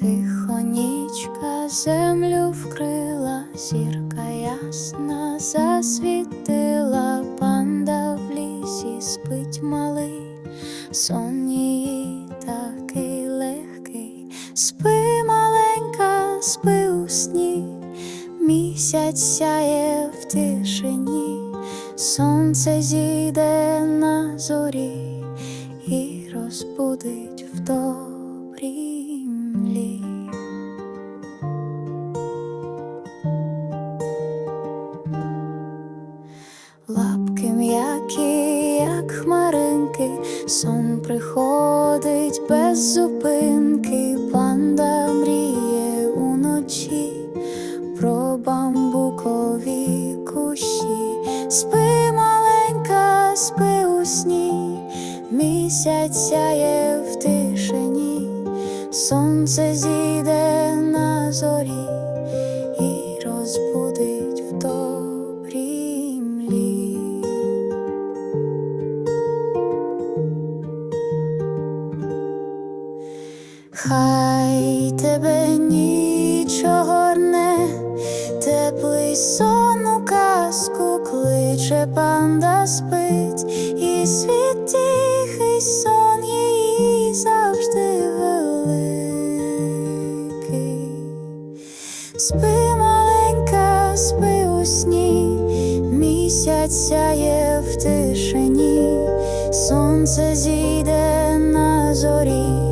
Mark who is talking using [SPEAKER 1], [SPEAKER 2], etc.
[SPEAKER 1] Тихо нічка землю вкрила, зірка ясна засвітила, панда в лісі спить малий, сон її такий легкий, спи маленька, спи у сні, місяць сяє в тишині, сонце зійде на зорі і розбудить в добрій млі. Лапки м'які, як хмаринки, сон приходить без зупинки, панда мріє уночі про бамбукові кущі, спи маленька, спи у сні, місяць сяє в тишині, сонце зійде на зорі і розбудить в добрій млі. Хай тебе нічого не, теплий сон у казку кличе панда спить, і світ місяць сяє в тишині, сонце зійде на зорі